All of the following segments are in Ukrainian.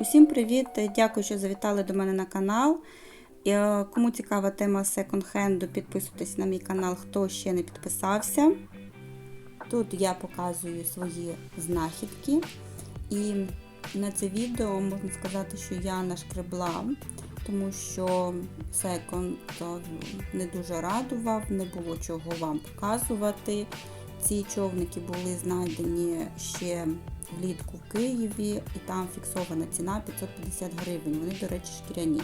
Усім привіт! Дякую, що завітали до мене на канал. Е, Кому цікава тема секонд-хенду, підписуйтесь на мій канал, хто ще не підписався. Тут я показую свої знахідки. І на це відео можна сказати, що я нашкребла, тому що секонд не дуже радував, не було чого вам показувати. Ці човники були знайдені ще влітку в Києві, і там фіксована ціна 550 гривень. Вони, до речі, шкіряні.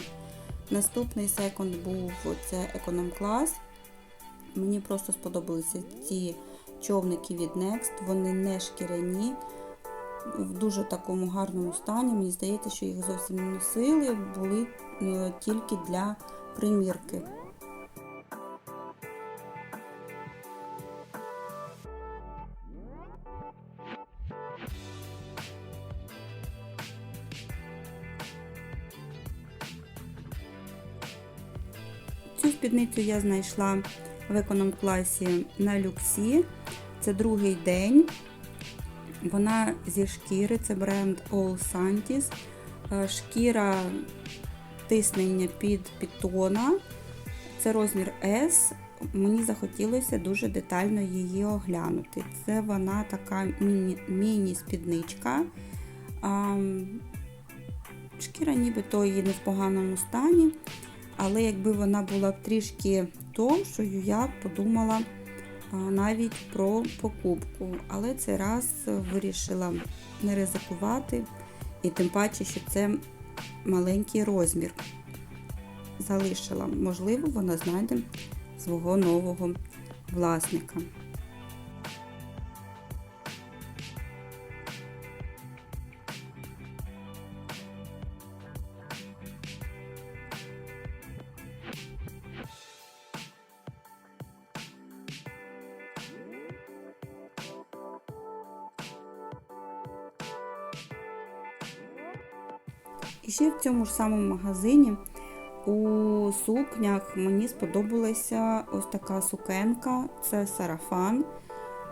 Наступний секонд був це економ-клас. Мені просто сподобалися ці човники від Next. Вони не шкіряні, в дуже такому гарному стані. Мені здається, що їх зовсім не носили, були е, тільки для примірки. Цю спідницю я знайшла в економ-класі на люксі. Це другий день. Вона зі шкіри, це бренд All Santis. Е, Шкіра тиснення під питона. Це розмір S. Мені захотілося дуже детально її оглянути. Це вона така міні-спідничка. Шкіра нібито її не в поганому стані. Але якби вона була б трішки тоншою, я б подумала навіть про покупку. Але цей раз вирішила не ризикувати, і тим паче, що це маленький розмір. Залишила, можливо, вона знайде свого нового власника. Ще в цьому ж самому магазині у сукнях мені сподобалася ось така сукенка, це сарафан.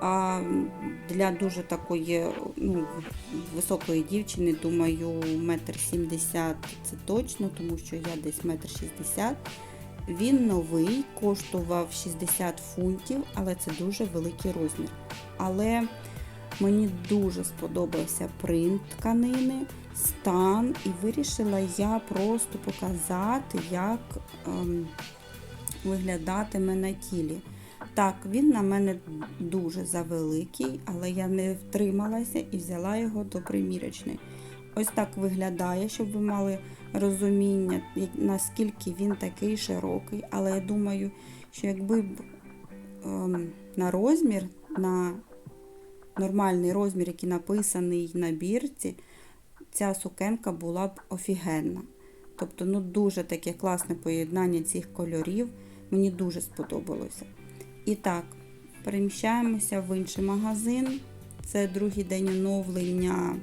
А для дуже такої ну, високої дівчини, думаю, метр сімдесят це точно, тому що я десь метр шістдесят. Він новий, коштував 60 фунтів, але це дуже великий розмір. Але мені дуже сподобався принт тканини, стан, і вирішила я просто показати, як ем, виглядатиме на тілі. Так, він на мене дуже завеликий, але я не втрималася і взяла його до примірочної. Ось так виглядає, щоб ви мали розуміння, наскільки він такий широкий. Але я думаю, що якби б ем, на розмір, на нормальний розмір, який написаний на бірці, ця сукенка була б офігенна. Тобто, ну дуже таке класне поєднання цих кольорів. Мені дуже сподобалося. І так, переміщаємося в інший магазин. Це другий день оновлення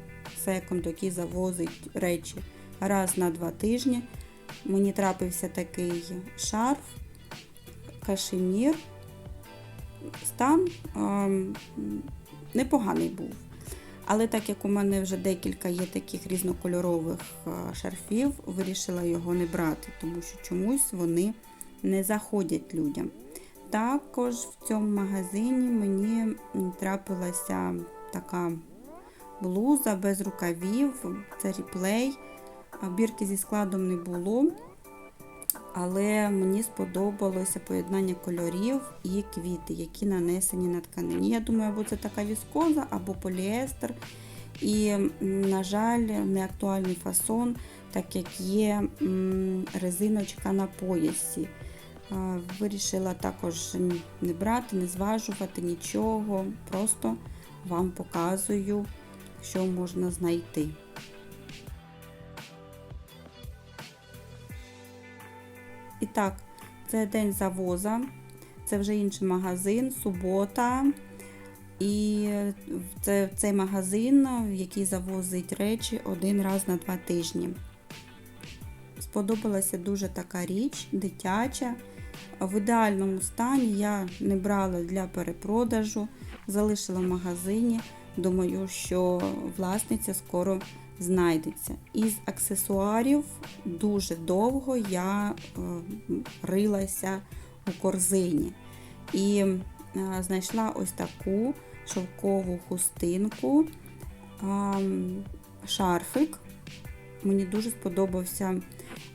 секунд, який завозить речі раз на два тижні. Мені трапився такий шарф, кашемір. Стан ем, непоганий був. Але так як у мене вже декілька є таких різнокольорових шарфів, вирішила його не брати, тому що чомусь вони не заходять людям. Також в цьому магазині мені трапилася така блуза без рукавів, це ріплей. Бірки зі складом не було, але мені сподобалося поєднання кольорів і квіти, які нанесені на тканині. Я думаю, або це така віскоза, або поліестер. І, на жаль, не актуальний фасон, так як є резиночка на поясі. Вирішила також не брати, не зважувати нічого, просто вам показую, що можна знайти. І так, це день завоза, це вже інший магазин, субота. І це цей магазин, який завозить речі один раз на два тижні. Сподобалася дуже така річ, дитяча. В ідеальному стані я не брала для перепродажу, залишила в магазині. Думаю, що власниця скоро знайдеться. Із аксесуарів дуже довго я е, рилася у корзині і е, знайшла ось таку шовкову хустинку, е, шарфик. Мені дуже сподобався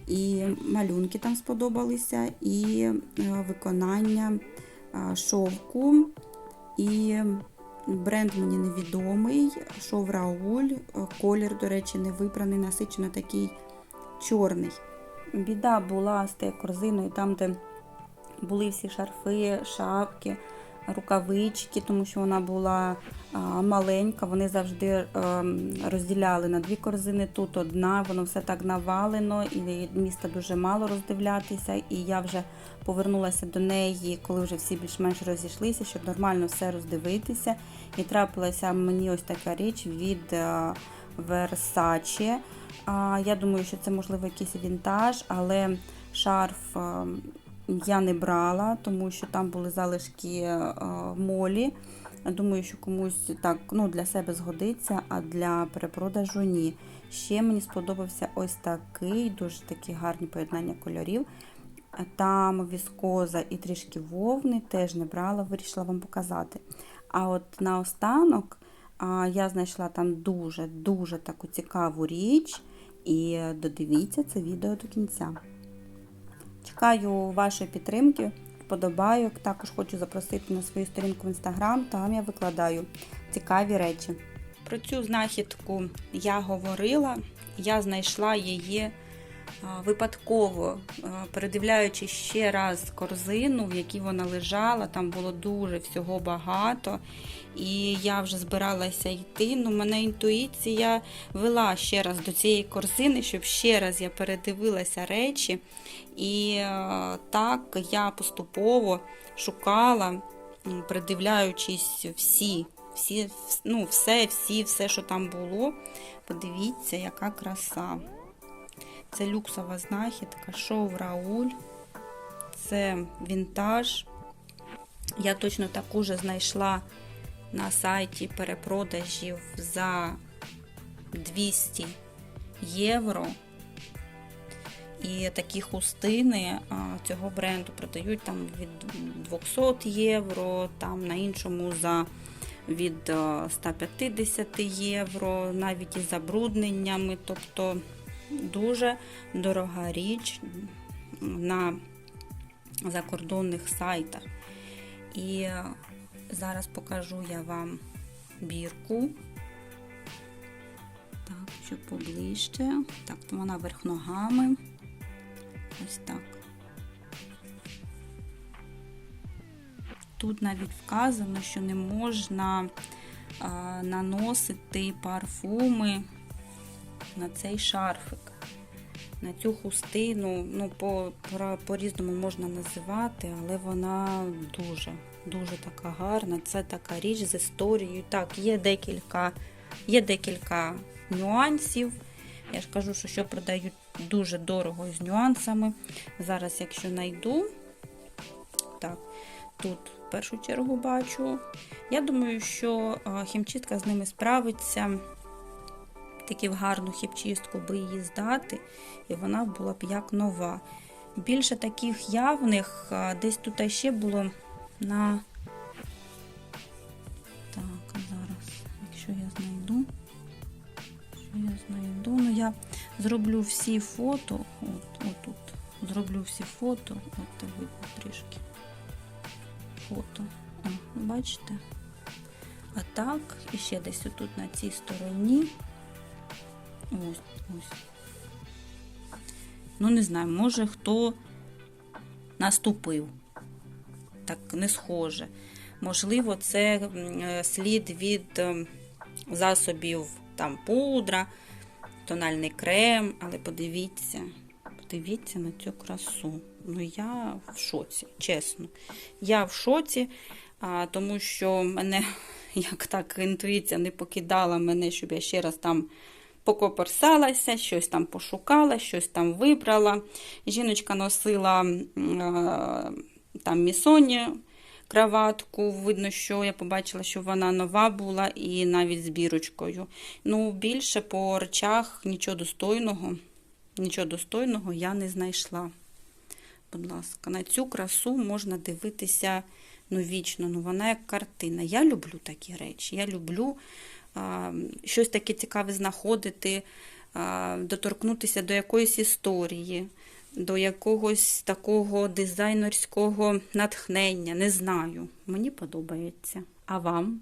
і малюнки там сподобалися, і виконання шовку. І бренд мені невідомий. Шов Рауль. Колір, до речі, не вибраний, насичено такий чорний. Біда була з тією корзиною, там, де були всі шарфи, шапки, рукавички, тому що вона була маленька. Вони завжди е, розділяли на дві корзини. Тут одна, воно все так навалено, і міста дуже мало роздивлятися. І я вже повернулася до неї, коли вже всі більш-менш розійшлися, щоб нормально все роздивитися. І трапилася мені ось така річ від е, Versace. Я думаю, що це можливо якийсь вінтаж, але шарф е, я не брала, тому що там були залишки е, молі. Думаю, що комусь так ну, для себе згодиться, а для перепродажу ні. Ще мені сподобався ось такий, дуже такі гарні поєднання кольорів. Там віскоза і трішки вовни теж не брала, вирішила вам показати. А от наостанок я знайшла там дуже-дуже таку цікаву річ. І додивіться це відео до кінця. Чекаю вашої підтримки, вподобайок. Також хочу запросити на свою сторінку в інстаграм, там я викладаю цікаві речі. Про цю знахідку я говорила, я знайшла її випадково, передивляючи ще раз корзину, в якій вона лежала, там було дуже всього багато. І я вже збиралася йти. Ну, мене інтуїція вела ще раз до цієї корзини, щоб ще раз я передивилася речі. І так я поступово шукала, придивляючись всі. Всі, ну, все, всі, все, що там було. Подивіться, яка краса. Це люксова знахідка, шоу Рауль. Це вінтаж. Я точно таку же знайшла на сайті перепродажів за 200 євро. І такі хустини цього бренду продають там від 200 євро, там на іншому за від 150 євро, навіть із забрудненнями. Тобто дуже дорога річ на закордонних сайтах. І зараз покажу я вам бірку. Так, щоб поближче. Так, вона верх ногами. Ось так. Тут навіть вказано, що не можна а, наносити парфуми на цей шарфик, на цю хустину. Ну, по-різному можна називати, але вона дуже дуже така гарна. Це така річ з історією. Так, є декілька, є декілька нюансів. Я ж кажу, що що продають дуже дорого з нюансами. Зараз, якщо знайду, так, тут в першу чергу бачу. Я думаю, що хімчистка з ними справиться таки в гарну хіпчистку би її здати, і вона була б як нова. Більше таких явних, десь тут ще було на. Так, а зараз, якщо я знайду, що я знайду, ну я зроблю всі фото, от, отут, зроблю всі фото, от видно трішки фото. О, бачите? А так, і ще десь отут на цій стороні. Ось, ось. Ну, не знаю, може хто наступив. Так, не схоже. Можливо, це е, слід від е, засобів там пудра, тональний крем, але подивіться, подивіться на цю красу. Ну, я в шоці, чесно. Я в шоці, тому що мене, як так, інтуїція не покидала мене, щоб я ще раз там покоперсалася, щось там пошукала, щось там вибрала. Жіночка носила там місоні краватку. Видно, що я побачила, що вона нова була і навіть з бірочкою. Ну, більше по речах нічого достойного, нічого достойного я не знайшла. Будь ласка, на цю красу можна дивитися ну, вічно. Ну, вона як картина. Я люблю такі речі. Я люблю щось таке цікаве знаходити, доторкнутися до якоїсь історії, до якогось такого дизайнерського натхнення. Не знаю. Мені подобається. А вам?